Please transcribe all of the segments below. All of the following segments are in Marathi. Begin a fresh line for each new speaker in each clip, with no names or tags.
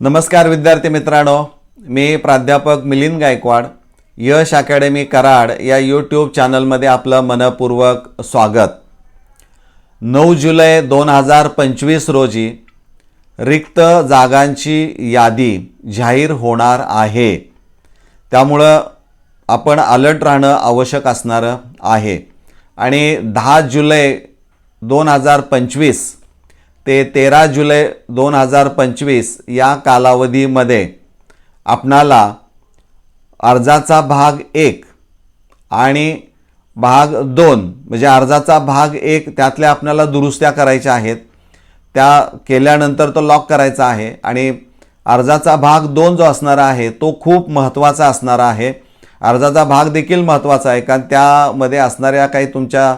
नमस्कार विद्यार्थी मित्रांनो. मी प्राध्यापक मिलिंद गायकवाड यश अकॅडमी कराड या यूट्यूब चॅनलमध्ये आपलं मनपूर्वक स्वागत. नऊ जुलै दोन हजार पंचवीस रोजी रिक्त जागांची यादी जाहीर होणार आहे. त्यामुळं आपण अलर्ट राहणं आवश्यक असणारं आहे. आणि दहा जुलै दोन हजार पंचवीस ते तेरा जुलै दोन हजार पंचवीस या कालावधीमध्ये आपणाला अर्जाचा भाग एक आणि भाग दोन म्हणजे अर्जाचा भाग एक त्यातल्या आपल्याला दुरुस्त्या करायच्या आहेत. त्या केल्यानंतर तो लॉक करायचा आहे आणि अर्जाचा भाग दोन जो असणारा आहे तो खूप महत्त्वाचा असणारा आहे. अर्जाचा भाग देखील महत्त्वाचा आहे कारण त्यामध्ये असणाऱ्या काही तुमच्या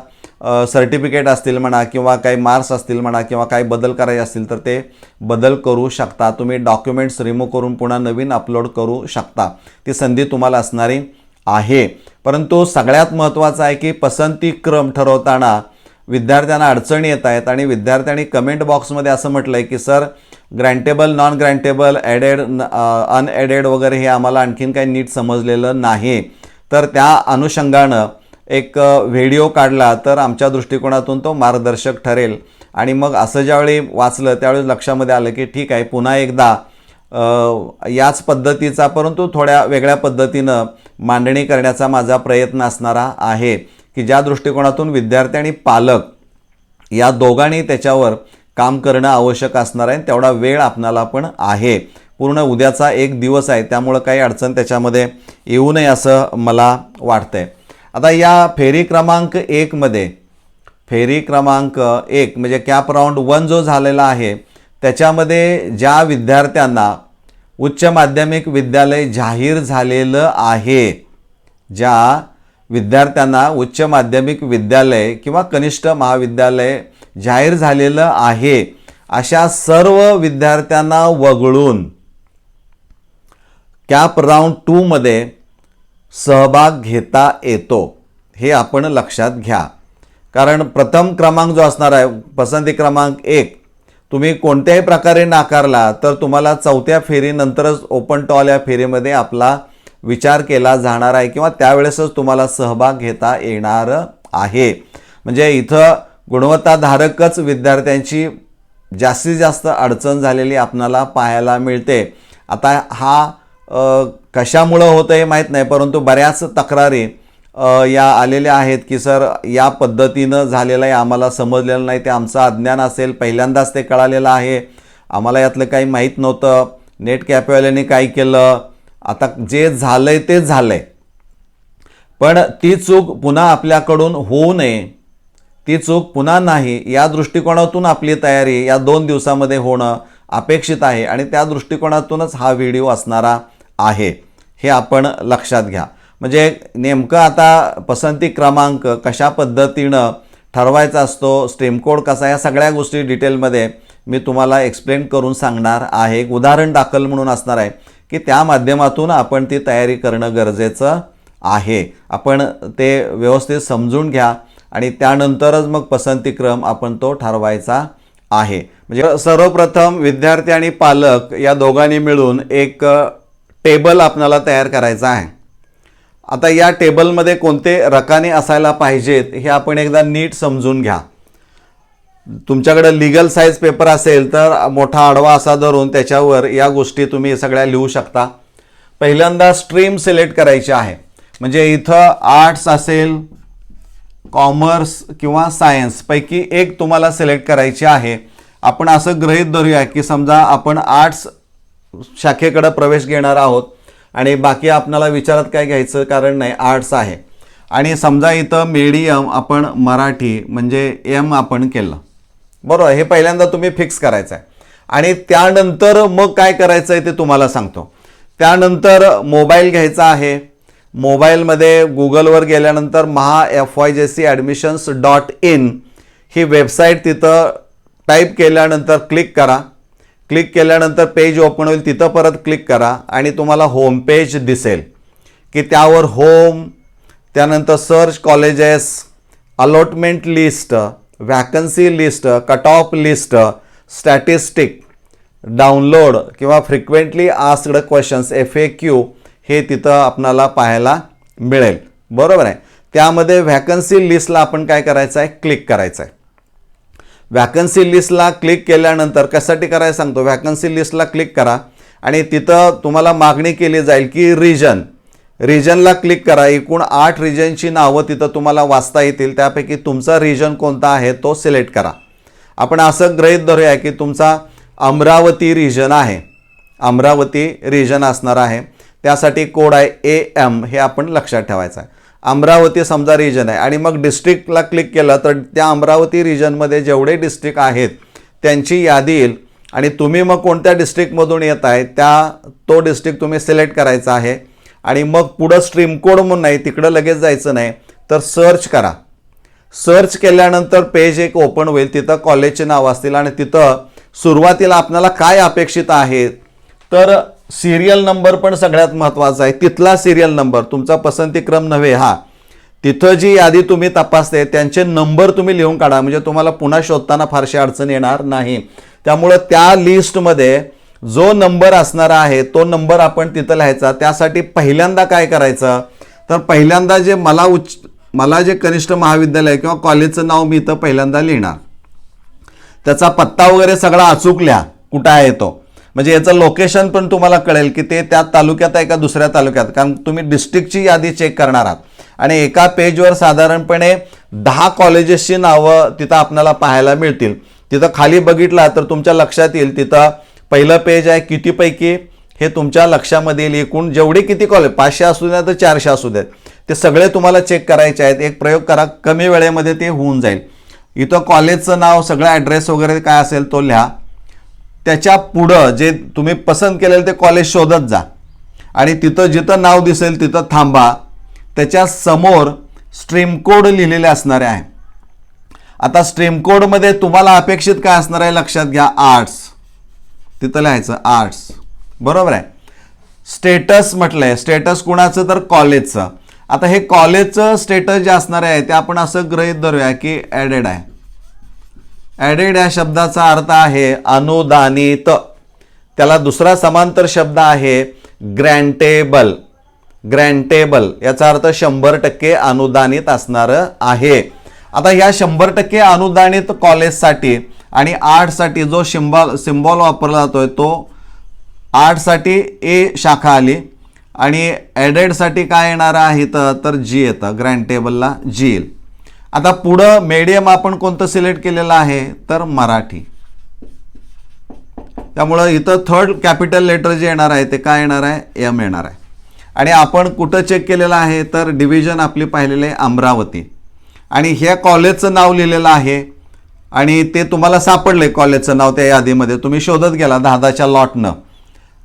सर्टिफिकेट असतील म्हणा किंवा काही मार्क्स असतील म्हणा किंवा काही बदल करायचे असतील तर ते बदल करू शकता. तुम्ही डॉक्युमेंट्स रिमूव्ह करून पुन्हा नवीन अपलोड करू शकता. ती संधी तुम्हाला असणारी आहे. परंतु सगळ्यात महत्त्वाचं आहे की पसंती क्रम ठरवताना विद्यार्थ्यांना अडचणी येत आहेत आणि विद्यार्थ्यांनी कमेंट बॉक्समध्ये असं म्हटलं आहे की sir grantable non grantable aided unaided वगैरे हे आम्हाला आणखीन काही नीट समजलेलं नाही. तर त्या अनुषंगानं एक व्हिडिओ काढला तर आमच्या दृष्टिकोनातून तो मार्गदर्शक ठरेल. आणि मग असं ज्यावेळी वाचलं त्यावेळी लक्षामध्ये आलं की ठीक आहे पुन्हा एकदा याच पद्धतीचा परंतु थोड्या वेगळ्या पद्धतीनं मांडणी करण्याचा माझा प्रयत्न असणारा आहे की ज्या दृष्टिकोनातून विद्यार्थी आणि पालक या दोघांनी त्याच्यावर काम करणं आवश्यक असणार आहे तेवढा वेळ आपणाला पण आहे. पूर्ण उद्याचा एक दिवस आहे त्यामुळं काही अडचण त्याच्यामध्ये येऊ नये असं मला वाटतं आहे आता या फेरी क्रमांक एकमध्ये फेरी क्रमांक एक म्हणजे कॅप राऊंड वन जो झालेला आहे त्याच्यामध्ये ज्या विद्यार्थ्यांना उच्च माध्यमिक विद्यालय जाहीर झालेलं आहे ज्या विद्यार्थ्यांना उच्च माध्यमिक विद्यालय किंवा कनिष्ठ महाविद्यालय जाहीर झालेलं आहे अशा सर्व विद्यार्थ्यांना वगळून कॅप राऊंड टूमध्ये सहभाग घेता येतो हे आपण लक्षात घ्या. कारण प्रथम क्रमांक जो असणार आहे पसंती क्रमांक एक तुम्ही कोणत्याही प्रकारे नाकारला तर तुम्हाला चौथ्या फेरीनंतरच ओपन टॉल या फेरीमध्ये आपला विचार केला जाणार आहे किंवा त्यावेळेसच तुम्हाला सहभाग घेता येणार आहे. म्हणजे इथं गुणवत्ताधारकच विद्यार्थ्यांची जास्तीत जास्त अडचण झालेली आपणाला पाहायला मिळते. आता हा कशामुळं होतं हे माहीत नाही परंतु बऱ्याच तक्रारी या आलेल्या आहेत की सर या पद्धतीनं झालेलं आहे आम्हाला समजलेलं नाही ते आमचं अज्ञान असेल पहिल्यांदाच ते कळालेलं आहे आम्हाला यातलं काही माहीत नव्हतं नेट कॅपेवाल्याने काय केलं आता जे झालंय ते झालंय. पण ती चूक पुन्हा आपल्याकडून होऊ नये ती चूक पुन्हा नाही या दृष्टिकोनातून आपली तयारी या दोन दिवसामध्ये होणं अपेक्षित आहे आणि त्या दृष्टिकोनातूनच हा व्हिडिओ असणारा आहे हे आपण लक्षात घ्या. म्हणजे नेमकं आता पसंती क्रमांक कशा पद्धतीनं ठरवायचा असतो स्ट्रीम कोड कसा या सगळ्या गोष्टी डिटेलमध्ये मी तुम्हाला एक्सप्लेन करून सांगणार आहे. एक उदाहरण दाखल म्हणून असणार आहे की त्या माध्यमातून आपण ती तयारी करणं गरजेचं आहे. आपण ते व्यवस्थित समजून घ्या आणि त्यानंतरच मग पसंतीक्रम आपण तो ठरवायचा आहे. म्हणजे सर्वप्रथम विद्यार्थी आणि पालक या दोघांनी मिळून एक टेबल आपणाला तयार करायचा आहे. आता या टेबलमध्ये कोणते रकाने असायला पाहिजेत हे आपण एकदा नीट समजून घ्या. तुमच्याकडे लिगल साईज पेपर असेल तर मोठा आडवा असा धरून त्याच्यावर या गोष्टी तुम्ही सगळ्या लिहू शकता. पहिल्यांदा स्ट्रीम सिलेक्ट करायची आहे. म्हणजे इथं आर्ट्स असेल कॉमर्स किंवा सायन्सपैकी एक तुम्हाला सिलेक्ट करायची आहे. आपण असं गृहीत धरूया की समजा आपण आर्ट्स शाखेकडं प्रवेश घेणार आहोत. आणि बाकी आपणाला विचारात काय घ्यायचं कारण नाही आर्ट्स आहे. आणि समजा इथं मीडियम आपण मराठी म्हणजे एम आपण केलं. बरोबर हे पहिल्यांदा तुम्ही फिक्स करायचं आहे आणि त्यानंतर मग काय करायचं आहे ते तुम्हाला सांगतो. त्यानंतर मोबाईल घ्यायचा आहे. मोबाईलमध्ये गुगलवर गेल्यानंतर Maha F Y J C admissions dot in he website तिथं टाईप केल्यानंतर क्लिक करा. क्लिक केल्यानंतर पेज ओपन होईल तिथं परत क्लिक करा आणि तुम्हाला होम पेज दिसेल. की त्यावर होम त्यानंतर search colleges allotment list vacancy list cut off list statistic download किंवा frequently asked questions F A Q हे तिथं आपणाला पाहायला मिळेल. बरोबर आहे? त्यामध्ये व्हॅकन्सी लिस्टला आपण काय करायचं आहे क्लिक करायचं आहे व्हॅकन्सी लिस्टला क्लिक केल्यानंतर कशासाठी करायला सांगतो? व्हॅकन्सी लिस्टला क्लिक करा. आणि तिथं तुम्हाला मागणी केली जाईल की रिजन रिजनला क्लिक करा. एकूण आठ रिजनची नावं तिथं तुम्हाला वाचता येतील. त्यापैकी तुमचा रिजन कोणता आहे तो सिलेक्ट करा. आपण असं गृहीत धरूया की तुमचा अमरावती रिजन आहे. अमरावती रिजन असणार आहे. त्यासाठी कोड आहे ए एम हे आपण लक्षात ठेवायचं आहे. अमरावती समजा रिजन आहे. आणि मग डिस्ट्रिक्टला क्लिक केलं तर त्या अमरावती रिजनमध्ये जेवढे डिस्ट्रिक्ट आहेत त्यांची यादी येईल. आणि तुम्ही मग कोणत्या डिस्ट्रिक्टमधून येत आहे त्या तो डिस्ट्रिक्ट तुम्ही सिलेक्ट करायचा आहे. आणि मग पुढं स्ट्रीम कोड म्हणून नाही तिकडं लगेच जायचं नाही तर सर्च करा. सर्च केल्यानंतर पेज एक ओपन होईल तिथं कॉलेजचे नाव असतील आणि तिथं सुरुवातीला आपल्याला काय अपेक्षित आहेत तर सिरियल नंबर पण सगळ्यात महत्त्वाचा आहे. तिथला सिरियल नंबर तुमचा पसंतीक्रम नव्हे हा. तिथं जी यादी तुम्ही तपासते त्यांचे नंबर तुम्ही लिहून काढा. म्हणजे तुम्हाला पुन्हा शोधताना फारशी अडचण येणार नाही. त्यामुळं त्या लिस्टमध्ये जो नंबर असणारा आहे तो नंबर आपण तिथं लिहायचा. त्यासाठी पहिल्यांदा काय करायचं? तर पहिल्यांदा जे मला उच्च मला जे कनिष्ठ महाविद्यालय किंवा कॉलेजचं नाव मी इथं पहिल्यांदा लिहिणार. त्याचा पत्ता वगैरे सगळा अचूक लिहा कुठं आहे तो. म्हणजे याचं लोकेशन पण तुम्हाला कळेल की ते त्या तालुक्यात आहे का दुसऱ्या तालुक्यात? कारण तुम्ही डिस्ट्रिक्टची यादी चेक करणार आहात. आणि एका पेजवर साधारणपणे दहा कॉलेजेसची नावं तिथं आपल्याला पाहायला मिळतील. तिथं खाली बघितला तर तुमच्या लक्षात येईल तिथं पहिलं पेज आहे कितीपैकी? हे तुमच्या लक्षामध्ये येईल. एकूण जेवढे किती कॉलेज पाचशे असू द्या तर चारशे असू देत ते सगळे तुम्हाला चेक करायचे आहेत. एक प्रयोग करा कमी वेळेमध्ये ते होऊन जाईल. इथं कॉलेजचं नाव सगळं ॲड्रेस वगैरे काय असेल तो लिहा. त्याच्या पुढं जे तुम्ही पसंत केलेलं ते कॉलेज शोधत जा. आणि तिथं जिथं नाव दिसेल तिथं थांबा. त्याच्यासमोर स्ट्रीम कोड लिहिलेले असणारे आहे. आता स्ट्रीम कोडमध्ये तुम्हाला अपेक्षित काय असणार आहे लक्षात घ्या आर्ट्स तिथं लिहायचं आर्ट्स बरोबर आहे? स्टेटस म्हटलं आहे स्टेटस कुणाचं? तर कॉलेजचं आता हे कॉलेजचं स्टेटस जे असणार आहे ते आपण असं गृहीत धरूया की ॲडेड आहे. ॲडेड या शब्दाचा अर्थ आहे अनुदानित. त्याला दुसरा समांतर शब्द आहे ग्रँटेबल ग्रँटेबल याचा अर्थ शंभर टक्के अनुदानित असणारं आहे. आता ह्या शंभर टक्के अनुदानित कॉलेजसाठी आणि आर्टसाठी जो सिम्बॉल सिम्बॉल वापरला जातोय तो आर्टसाठी ए शाखा आली आणि ॲडेडसाठी काय येणारं आहे तर तर जी येतं. ग्रँटेबलला जी येईल. आता पुढं मीडियम आपण कोणतं सिलेक्ट केलेलं आहे? तर मराठी. त्यामुळं इथं थर्ड कॅपिटल लेटर जे येणार आहे ते काय येणार आहे? एम येणार आहे. आणि आपण कुठं चेक केलेलं आहे? तर डिव्हिजन आपली पाहिलेलं आहे अमरावती. आणि ह्या कॉलेजचं नाव लिहिलेलं आहे. आणि ते तुम्हाला सापडलं आहे कॉलेजचं नाव त्या यादीमध्ये. तुम्ही शोधत गेला दहादाच्या लॉटनं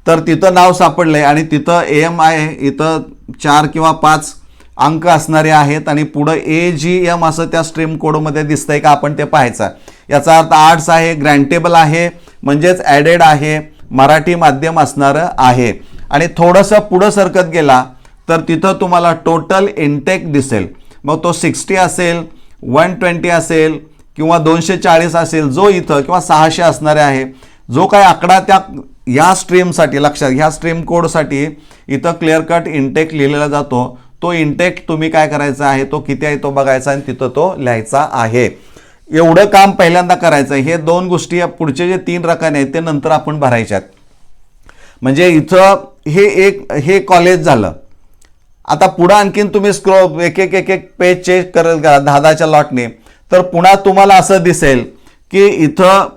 तर तिथं नाव सापडलं आहे आणि तिथं ए एम आहे इथं चार किंवा पाच अंक असणारे आहेत आणि पुढं ए जी एम असं त्या स्ट्रीम कोडमध्ये दिसतंय का आपण ते पाहायचं याचा अर्थ आर्ट्स आहे ग्रँटेबल आहे म्हणजेच ॲडेड आहे मराठी माध्यम असणारं आहे. आणि थोडंसं पुढं सरकत गेला तर तिथं तुम्हाला टोटल इनटेक दिसेल. मग तो सिक्स्टी असेल वन ट्वेंटी असेल किंवा दोनशे चाळीस असेल जो इथं किंवा सहाशे असणारे आहे जो काय आकडा त्या या स्ट्रीमसाठी लक्षात ह्या स्ट्रीम कोडसाठी इथं क्लिअर कट इंटेक लिहिलेला जातो. तो इंटेक तुम्ही काय करायचा आहे तो किती आहे तो बघायचा आणि तिथं तो लिहायचा आहे. एवढं काम पहिल्यांदा करायचं हे दोन गोष्टी या पुढचे जे तीन रकाने आहेत ते नंतर आपण भरायच्यात म्हणजे इथं हे एक हे कॉलेज झालं. आता पुढं आणखीन तुम्ही स्क्रो एक एक एक एक पेज चेक करत करा दहा दहाच्या लॉटने तर पुन्हा तुम्हाला असं दिसेल की इथं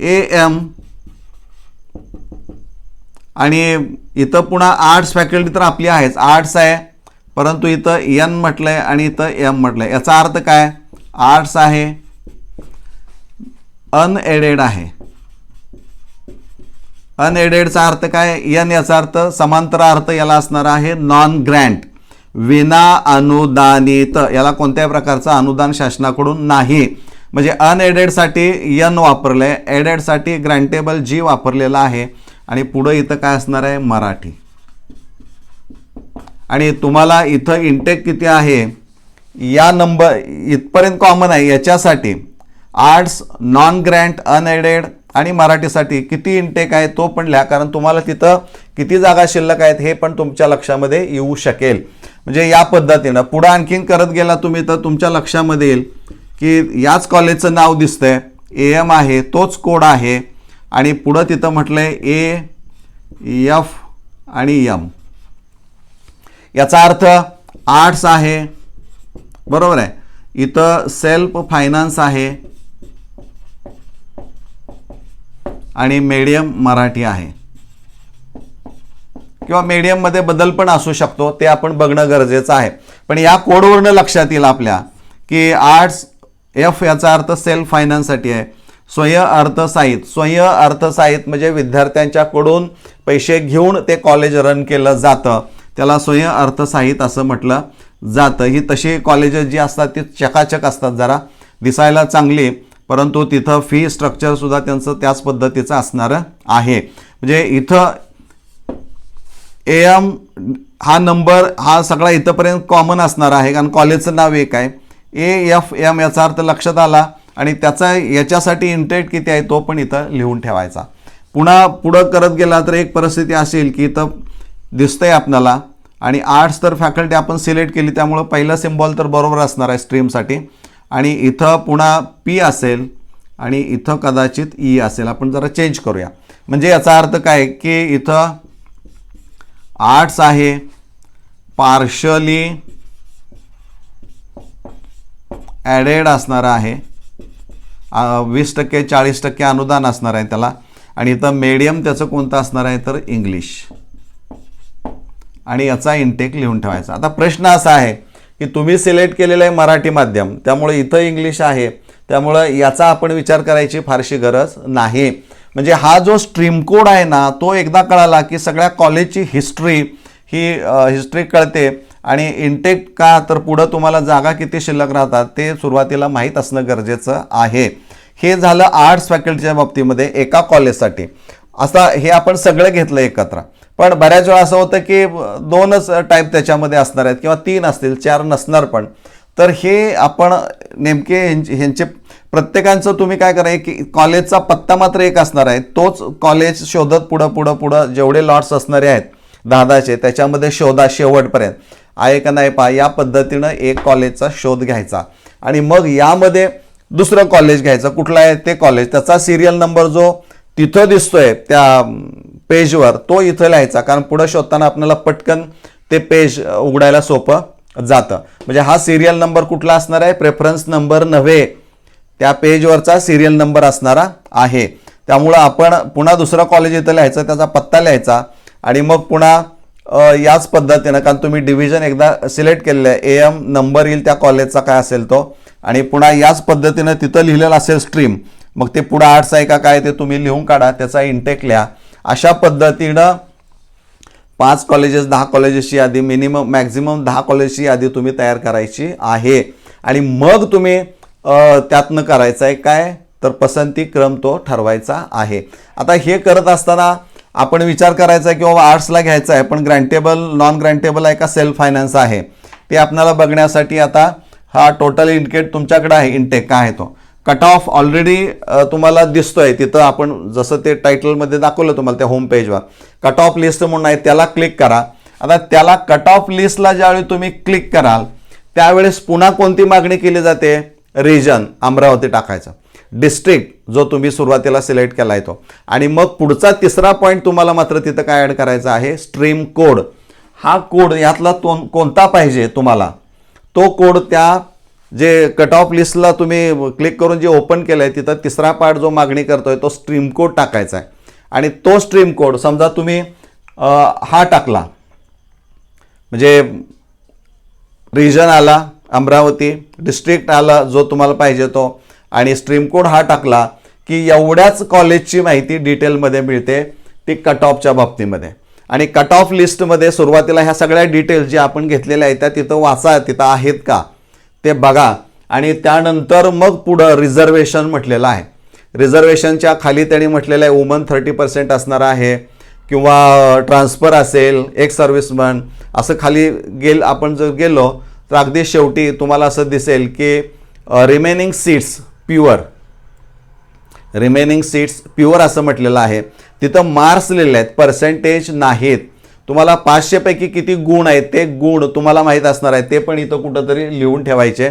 ए एम आणि इथं पुन्हा आर्ट्स फॅकल्टी तर आपली आहेच. आर्ट्स आहे परंतु इथं एन आहे आणि इथं एम आहे याचा अर्थ काय? आर्ट्स आहे. अनएडेड आहे. अनएडेडचा अर्थ काय? यन याचा अर्थ समांतर अर्थ याला असणार आहे नॉन ग्रँट विना अनुदानित. याला कोणत्याही प्रकारचं अनुदान शासनाकडून नाही. म्हणजे अनएडेडसाठी यन वापरलं आहे एडेडसाठी ग्रँटेबल जी वापरलेला आहे. आणि पुढं इथं काय असणार आहे? मराठी. आणि तुम्हाला इथं इंटेक किती आहे या नंबर इथपर्यंत कॉमन आहे याच्यासाठी आर्ट्स नॉन ग्रँट अनएडेड आणि मराठीसाठी किती इंटेक आहे तो पण लिहा कारण तुम्हाला तिथं किती जागा शिल्लक आहेत हे पण तुमच्या लक्षामध्ये येऊ शकेल. म्हणजे या पद्धतीनं पुढं आणखीन करत गेला तुम्ही तर तुमच्या लक्षामध्ये येईल की याच कॉलेजचं नाव दिसतंय ए एम आहे तोच कोड आहे आणि पुढं तिथं म्हटलं आहे ए एफ आणि यम याचा अर्थ आर्ट्स आहे. बरोबर आहे. इथं सेल्फ फायनान्स आहे. आणि मीडियम मराठी आहे. किंवा मीडियममध्ये बदल पण असू शकतो. ते आपण बघणं गरजेचं आहे. पण या कोडवरनं लक्षात येईल आपल्या की आर्ट्स एफ याचा अर्थ सेल्फ फायनान्ससाठी आहे. स्वय अर्थसाहित. स्वय अर्थसाहित म्हणजे विद्यार्थ्यांच्याकडून पैसे घेऊन ते कॉलेज रन केलं जातं. त्याला स्वयं अर्थसाहित असं म्हटलं जातं. ही तशी कॉलेजेस जी असतात ती चकाचक असतात जरा. दिसायला चांगली परंतु तिथं फी स्ट्रक्चरसुद्धा त्यांचं त्याच पद्धतीचं असणारं आहे. म्हणजे इथं ए एम हा नंबर हा सगळा इथंपर्यंत कॉमन असणार आहे कारण कॉलेजचं नाव एक आहे. ए एफ एम याचा अर्थ लक्षात आला आणि त्याचा याच्यासाठी इंटरेट किती आहे तो पण इथं लिहून ठेवायचा. पुन्हा पुढं करत गेला तर एक परिस्थिती असेल की इथं दिसतंय आपल्याला. आणि आर्ट्स तर फॅकल्टी आपण सिलेक्ट केली त्यामुळं पहिला सिम्बॉल तर बरोबर असणार आहे स्ट्रीमसाठी आणि इथं पुन्हा पी असेल आणि इथं कदाचित ई असेल. आपण जरा चेंज करूया. म्हणजे याचा अर्थ काय? की इथं आर्ट्स आहे पार्शली ॲडेड असणार आहे. वीस टक्के चाळीस टक्के अनुदान असणार आहे त्याला. आणि इथं मीडियम त्याचं कोणतं असणार आहे? तर इंग्लिश आणि याचा इंटेक लिहून ठेवायचा. आता प्रश्न असा आहे की तुम्ही सिलेक्ट केलेलं आहे मराठी माध्यम. त्यामुळे इथं इंग्लिश आहे. त्यामुळं याचा आपण विचार करायची फारशी गरज नाही. म्हणजे हा जो स्ट्रीम कोड आहे ना तो एकदा कळाला की सगळ्या कॉलेजची हिस्ट्री ही हिस्ट्री कळते. आणि इंटेक का तर पुढं तुम्हाला जागा किती शिल्लक राहतात ते सुरुवातीला माहीत असणं गरजेचं आहे. हे झालं आर्ट्स फॅकल्टीच्या बाबतीमध्ये एका कॉलेजसाठी असा हे आपण सगळं घेतलं एकत्र. पण बऱ्याच वेळा असं होतं की दोनच टाईप त्याच्यामध्ये असणार आहेत किंवा तीन असतील चार नसणार पण. तर हे आपण नेमके ह्यांचे ह्यांचे प्रत्येकांचं तुम्ही काय करा की कॉलेजचा पत्ता मात्र एक असणार आहे. तोच कॉलेज शोधत पुढं पुढं पुढं जेवढे लॉट्स असणारे आहेत दादाचे त्याच्यामध्ये शोधा शेवटपर्यंत. आहे का नाही पहा या पद्धतीनं एक कॉलेजचा शोध घ्यायचा. आणि मग यामध्ये दुसरं कॉलेज घ्यायचं. कुठलं आहे ते कॉलेज त्याचा सिरियल नंबर जो तिथं दिसतोय त्या पेजवर तो इथं लिहायचा. कारण पुढं शोधताना आपल्याला पटकन ते पेज उघडायला सोपं जातं. म्हणजे हा सिरियल नंबर कुठला असणार आहे? प्रेफरन्स नंबर नव्हे. त्या पेजवरचा सिरियल नंबर असणारा आहे. त्यामुळं आपण पुन्हा दुसरं कॉलेज इथं लिहायचं त्याचा पत्ता लिहायचा. आणि मग पुन्हा याच पद्धतीनं कारण तुम्ही डिव्हिजन एकदा सिलेक्ट केलेलं आहे ए एम नंबर येईल त्या कॉलेजचा काय असेल तो. आणि पुन्हा याच पद्धतीनं तिथं लिहिलेलं असेल स्ट्रीम मग ते पुढं आर्ट्स आहे का काय ते तुम्ही लिहून काढा त्याचा इंटेक लिहा. अशा पद्धतीनं पाच कॉलेजेस दहा कॉलेजेसची यादी मिनिमम मॅक्झिमम दहा कॉलेजची यादी तुम्ही तयार करायची आहे. आणि मग तुम्ही त्यातनं करायचं आहे काय? तर पसंती क्रम तो ठरवायचा आहे. आता हे करत असताना आपण विचार करायचा आहे की बाबा आर्ट्सला घ्यायचं आहे पण ग्रँटेबल नॉन ग्रँटेबल आहे का सेल्फ फायनान्स आहे? ते आपल्याला बघण्यासाठी आता हा टोटल इनकेट तुमच्याकडे आहे इंटेक काय आहे तो? कट ऑफ ऑलरेडी तुम्हाला दिसतोय. तिथं आपण जसं ते टायटलमध्ये दाखवलं तुम्हाला त्या होम पेजवर कट ऑफ लिस्ट म्हणून आहे त्याला क्लिक करा. आता त्याला कट ऑफ लिस्टला ज्यावेळी तुम्ही क्लिक कराल त्यावेळेस पुन्हा कोणती मागणी केली जाते? रिजन अमरावती टाकायचं. डिस्ट्रिक्ट जो तुम्ही सुरुवातीला सिलेक्ट केला आहे तो. आणि मग पुढचा तिसरा पॉईंट तुम्हाला मात्र तिथं काय ॲड करायचा आहे? स्ट्रीम कोड हा कोड यातला तो कोणता पाहिजे तुम्हाला? तो कोड त्या जे कट ऑफ लिस्टला तुम्ही क्लिक करून जे ओपन केलं आहे तिथं तिसरा पार्ट जो मागणी करतोय तो स्ट्रीम कोड टाकायचा आहे आणि तो स्ट्रीम कोड समजा तुम्ही हा टाकला. म्हणजे रिजन आला अमरावती डिस्ट्रिक्ट आला जो तुम्हाला पाहिजे तो आणि स्ट्रीम कोड हा टाकला की एवढ्याच कॉलेजची माहिती डिटेलमध्ये मिळते ती कट ऑफच्या बाबतीमध्ये. आणि कट ऑफ लिस्टमध्ये सुरुवातीला ह्या सगळ्या डिटेल्स जे आपण घेतलेल्या आहेत त्या तिथं वाचा तिथं आहेत का? ते बघा. आणि त्यानंतर मग पुढं रिझर्वेशन म्हटलेलं आहे. रिझर्वेशनच्या खाली त्यांनी म्हटलेलं आहे वुमन थर्टी पर्सेंट असणार आहे किंवा ट्रान्सफर असेल एक सर्व्हिसमन असं खाली गेल आपण जर गेलो तर अगदी शेवटी तुम्हाला असं दिसेल की remaining seats pure remaining seats pure असं म्हटलेलं आहे. तिथं मार्क्स लिहिले आहेत. पर्सेंटेज नाहीत. तुम्हाला पाचशेपैकी किती गुण आहेत ते गुण तुम्हाला माहीत असणार आहे ते पण इथं कुठंतरी लिहून ठेवायचे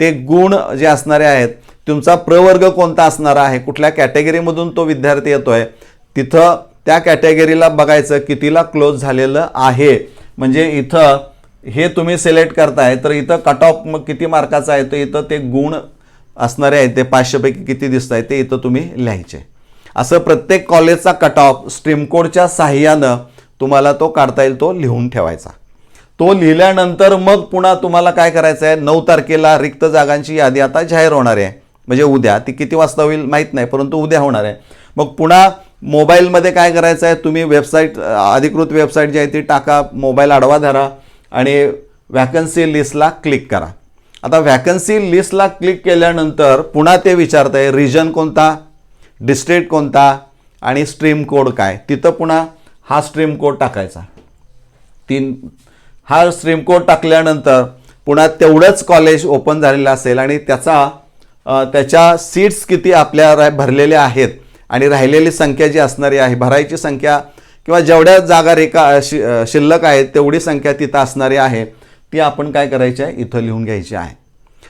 ते गुण जे असणारे आहेत तुमचा प्रवर्ग कोणता असणारा आहे कुठल्या कॅटेगरीमधून तो विद्यार्थी येतो आहे तिथं त्या कॅटेगरीला बघायचं कितीला क्लोज झालेलं आहे. म्हणजे इथं हे तुम्ही सिलेक्ट करताय तर इथं कट ऑफ मग किती मार्काचा आहे तर इथं ते गुण असणारे आहेत ते पाचशेपैकी किती दिसत आहे ते इथं तुम्ही लिहायचे. असं प्रत्येक कॉलेजचा कट ऑफ स्ट्रीम कोडच्या साह्यानं तुम्हाला तो काढता येईल तो लिहून ठेवायचा. तो लिहिल्यानंतर मग पुन्हा तुम्हाला काय करायचं आहे नऊ तारखेला रिक्त जागांची यादी आता जाहीर होणार आहे. म्हणजे उद्या. ती किती वाजता होईल माहीत नाही परंतु उद्या होणार आहे. मग पुन्हा मोबाईलमध्ये काय करायचं आहे तुम्ही वेबसाईट अधिकृत वेबसाईट जी आहे ती टाका मोबाईल आडवा धरा आणि व्हॅकन्सी लिस्टला क्लिक करा. आता व्हॅकन्सी लिस्टला क्लिक केल्यानंतर पुन्हा ते विचारतं आहे रिजन कोणता? डिस्ट्रिक्ट कोणता? आणि स्ट्रीम कोड काय? तिथं पुन्हा हा स्ट्रीम कोड टाकायचा. तीन हा स्ट्रीम कोड टाकल्यानंतर पुन्हा तेवढंच कॉलेज ओपन झालेलं असेल आणि त्याचा त्याच्या सीट्स किती आपल्या रा- भरलेल्या आहेत आणि राहिलेली संख्या जी असणारी आहे भरायची संख्या किंवा जेवढ्या जागा रेखा शि शिल्लक आहेत तेवढी संख्या तिथं असणारी आहे ती आपण काय करायची आहे? इथं लिहून घ्यायची आहे.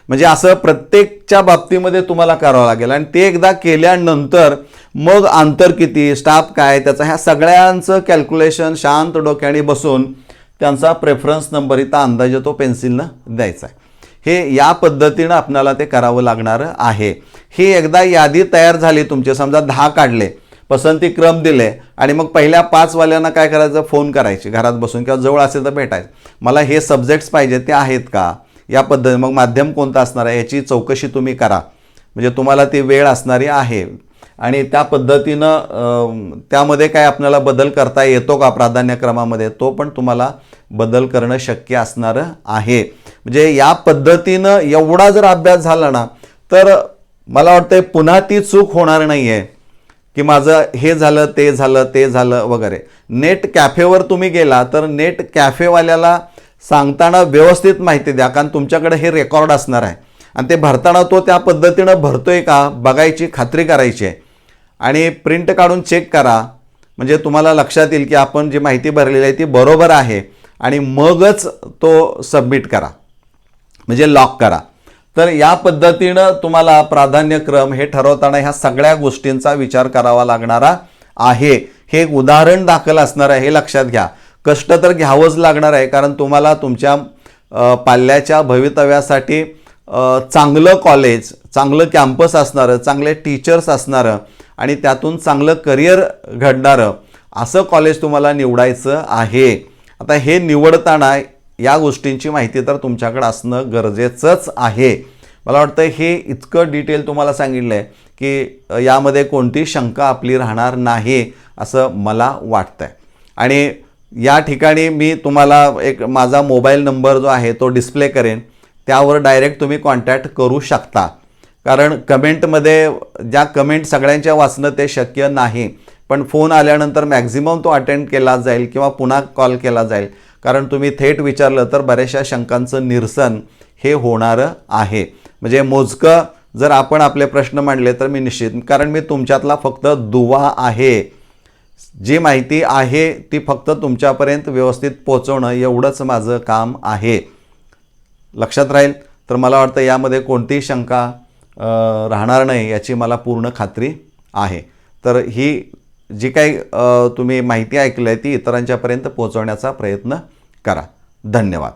म्हणजे असं प्रत्येकच्या बाबतीमध्ये तुम्हाला करावं लागेल. आणि ते एकदा केल्यानंतर मग अंतर किती स्टाफ काय त्याचा ह्या सगळ्यांचं कॅल्क्युलेशन शांत डोक्याने बसून त्यांचा प्रेफरन्स नंबर इथं अंदाजे तो पेन्सिलनं द्यायचा आहे. हे या पद्धतीनं आपल्याला ते करावं लागणार आहे. ही एकदा यादी तयार झाली तुमचे समजा दहा काढले पसंती क्रम दिले आणि मग पहिल्या पाचवाल्यांना काय करायचं? फोन करायचे घरात बसून किंवा जवळ असेल तर भेटायचं. मला हे सब्जेक्ट्स पाहिजे ते आहेत का? या पद्धती मग माध्यम कोणतं असणार आहे? याची चौकशी तुम्ही करा. म्हणजे तुम्हाला ती वेळ असणारी आहे. आणि त्या पद्धतीनं त्यामध्ये काय आपल्याला बदल करता येतो का प्राधान्यक्रमामध्ये? तो पण तुम्हाला बदल करणं शक्य असणारं आहे. म्हणजे या पद्धतीनं एवढा जर अभ्यास झाला ना तर मला वाटतं पुन्हा ती चूक होणार नाही आहे की माझं हे झालं ते झालं ते झालं वगैरे. नेट कॅफेवर तुम्ही गेला तर नेट कॅफेवाल्याला सांगताना व्यवस्थित माहिती द्या कारण तुमच्याकडे हे रेकॉर्ड असणार आहे. आणि ते भरताना तो त्या पद्धतीनं भरतो आहे का बघायची खात्री करायची आहे. आणि प्रिंट काढून चेक करा. म्हणजे तुम्हाला लक्षात येईल की आपण जी माहिती भरलेली आहे ती बरोबर आहे. आणि मगच तो सबमिट करा. म्हणजे लॉक करा. तर या पद्धतीनं तुम्हाला प्राधान्यक्रम हे ठरवताना ह्या सगळ्या गोष्टींचा विचार करावा लागणारा आहे. हे एक उदाहरण दाखल असणार आहे हे लक्षात घ्या. कष्ट तर घ्यावंच लागणार आहे कारण तुम्हाला तुमच्या पाल्याच्या भवितव्यासाठी चांगलं कॉलेज चांगलं कॅम्पस असणारं चांगले टीचर्स असणारं आणि त्यातून चांगलं करिअर घडणारं असं कॉलेज तुम्हाला निवडायचं आहे. आता हे निवडताना या गोष्टींची माहिती तर तुमच्याकडं असणं गरजेचंच आहे. मला वाटतं हे इतकं डिटेल तुम्हाला सांगितलं आहे की यामध्ये कोणती शंका आपली राहणार नाही असं मला वाटतं आहे आणि या ठिकाणी मी तुम्हाला एक माझा मोबाईल नंबर जो आहे तो डिस्प्ले करेन. त्यावर डायरेक्ट तुम्ही कॉन्टॅक्ट करू शकता. कारण कमेंटमध्ये ज्या कमेंट सगळ्यांच्या वाचणं ते शक्य नाही. पण फोन आल्यानंतर मॅक्झिमम तो अटेंड केला जाईल किंवा पुन्हा कॉल केला जाईल. कारण तुम्ही थेट विचारलं तर बऱ्याचशा शंकांचं निरसन हे होणारं आहे. म्हणजे मोजकं जर आपण आपले प्रश्न मांडले तर मी निश्चित कारण मी तुमच्यातला फक्त दुवा आहे. जी माहिती आहे ती फक्त तुमच्यापर्यंत व्यवस्थित पोचवणं एवढंच माझं काम आहे. लक्षात राहील तर मला वाटतं यामध्ये कोणतीही शंका राहणार नाही याची मला पूर्ण खात्री आहे. तर ही जी काही तुम्ही माहिती ऐकली आहे ती इतरांच्यापर्यंत पोहोचवण्याचा प्रयत्न करा. धन्यवाद.